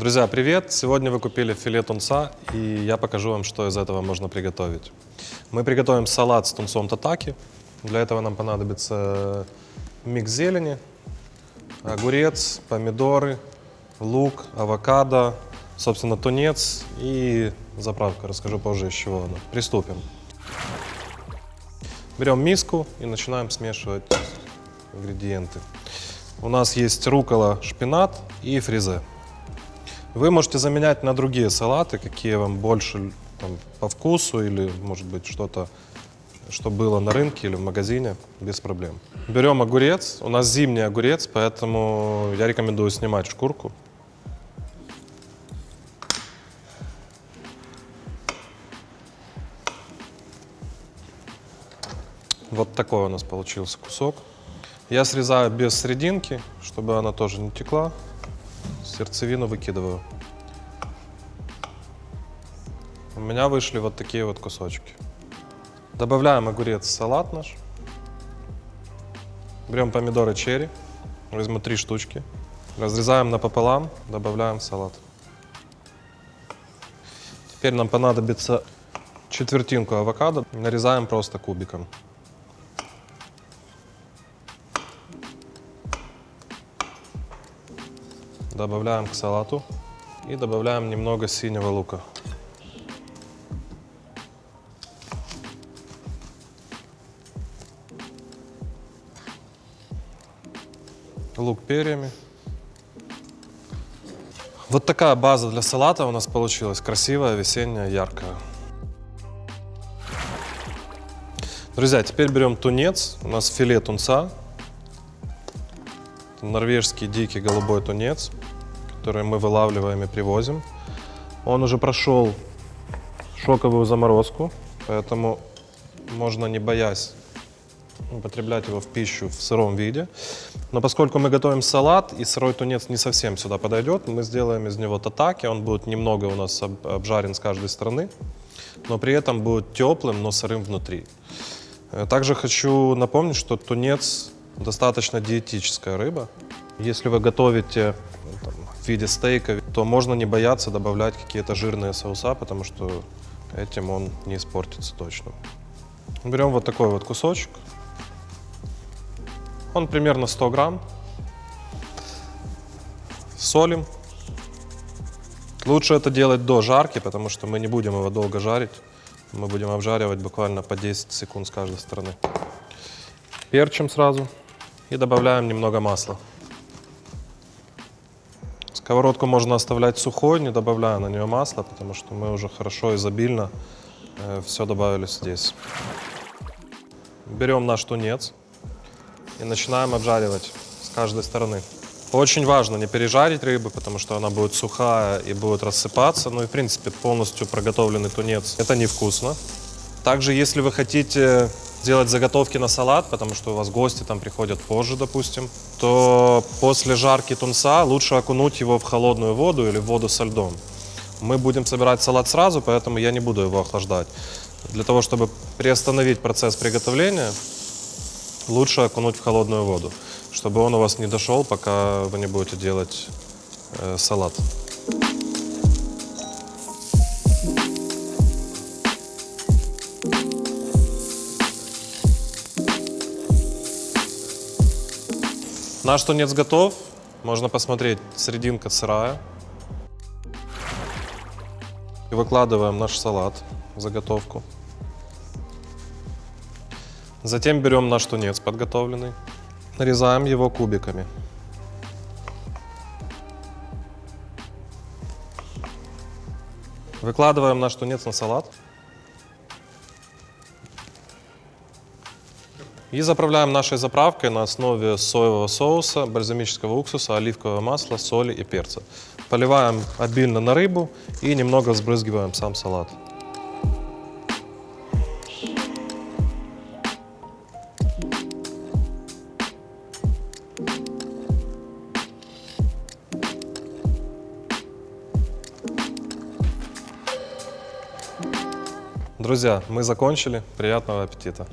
Друзья, привет! Сегодня вы купили филе тунца, и я покажу вам, что из этого можно приготовить. Мы приготовим салат с тунцом татаки. Для этого нам понадобится микс зелени, огурец, помидоры, лук, авокадо, собственно, тунец и заправка. Расскажу позже, из чего она. Приступим. Берем миску и начинаем смешивать ингредиенты. У нас есть рукола, шпинат и фризе. Вы можете заменять на другие салаты, какие вам больше там, по вкусу или, может быть, что-то, что было на рынке или в магазине, без проблем. Берем огурец. У нас зимний огурец, поэтому я рекомендую снимать шкурку. Вот такой у нас получился кусок. Я срезаю без срединки, чтобы она тоже не текла. Сердцевину выкидываю. У меня вышли вот такие вот кусочки. Добавляем огурец в салат наш. Берем помидоры черри. Возьму три штучки. Разрезаем напополам, добавляем в салат. Теперь нам понадобится четвертинку авокадо. Нарезаем просто кубиком. Добавляем к салату и добавляем немного синего лука. Лук перьями. Вот такая база для салата у нас получилась. Красивая, весенняя, яркая. Друзья, теперь берем тунец. У нас филе тунца. Норвежский дикий голубой тунец, который мы вылавливаем и привозим. Он уже прошел шоковую заморозку, поэтому можно не боясь употреблять его в пищу в сыром виде. Но поскольку мы готовим салат, и сырой тунец не совсем сюда подойдет, мы сделаем из него татаки. Он будет немного у нас об- обжарен с каждой стороны, но при этом будет теплым, но сырым внутри. Э, Также хочу напомнить, что тунец достаточно диетическая рыба. Если вы готовите э, там, виде стейка, то можно не бояться добавлять какие-то жирные соуса, потому что этим он не испортится точно. Берем вот такой вот кусочек. Он примерно 100 грамм. Солим. Лучше это делать до жарки, потому что мы не будем его долго жарить. Мы будем обжаривать буквально по 10 секунд с каждой стороны. Перчим сразу и добавляем немного масла. Сковородку можно оставлять сухой, не добавляя на нее масла, потому что мы уже хорошо изобильно все добавили здесь. Берем наш тунец и начинаем обжаривать с каждой стороны. Очень важно не пережарить рыбу, потому что она будет сухая и будет рассыпаться. Ну и, в принципе, полностью проготовленный тунец – это невкусно. Также, если вы хотите делать заготовки на салат, потому что у вас гости там приходят позже, допустим, то после жарки тунца лучше окунуть его в холодную воду или в воду со льдом. Мы будем собирать салат сразу, поэтому я не буду его охлаждать. Для того, чтобы приостановить процесс приготовления, лучше окунуть в холодную воду, чтобы он у вас не дошел, пока вы не будете делать э, салат. Наш тунец готов. Можно посмотреть, серединка сырая. И выкладываем наш салат, заготовку. Затем берем наш тунец подготовленный, нарезаем его кубиками. Выкладываем наш тунец на салат. И заправляем нашей заправкой на основе соевого соуса, бальзамического уксуса, оливкового масла, соли и перца. Поливаем обильно на рыбу и немного взбрызгиваем сам салат. Друзья, мы закончили. Приятного аппетита!